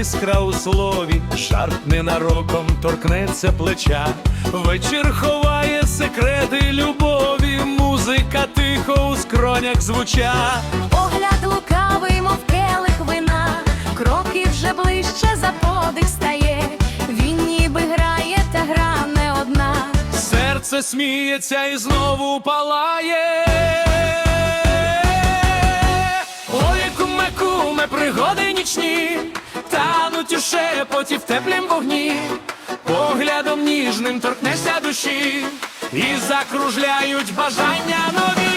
іскра у слові, жарт ненароком торкнеться плеча, вечір ховає секрети любові, музика тихо у скронях звуча. Погляд лукавий, мов келих вина, кроки вже ближче за подих стає. Він ніби грає, та гра не одна. Серце сміється і знову палає. Нічні, тануть у шепоті в теплім вогні, поглядом ніжним торкнешся душі, і закружляють бажання нові.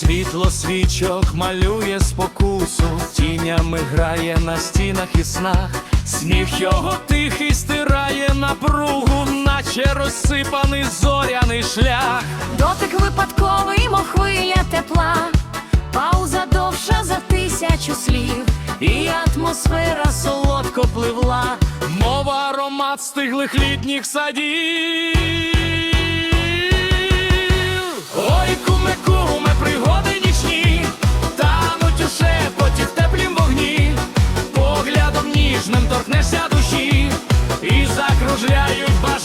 Світло свічок малює спокусу, тінями грає на стінах і снах, сміх його тихий стирає напругу, наче розсипаний зоряний шлях. Дотик випадковий, мов хвиля тепла, пауза довша за тисячу слів, І атмосфера солодко пливла, мова аромат стиглих літніх садів. Торкнешся душі, і закружляють бажання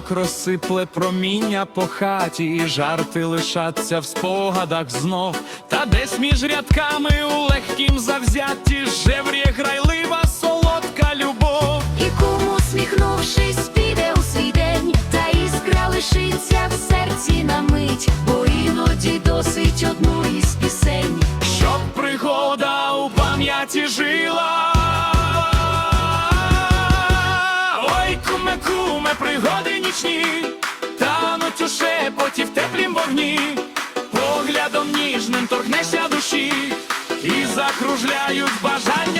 ранок розсипле проміння по хаті, і жарти лишаться в спогадах знов. Та десь між рядками у легкім завзятті жевріє грайлива солодка любов. і кум, усміхнувшись, піде у свій день, та іскра лишиться в серці на мить, бо іноді досить одну із пісень. Щоб пригода у пам'яті жила. Пригоди нічні, тануть у шепоті в теплім вогні, поглядом ніжним торкнешся душі, і закружляють бажання.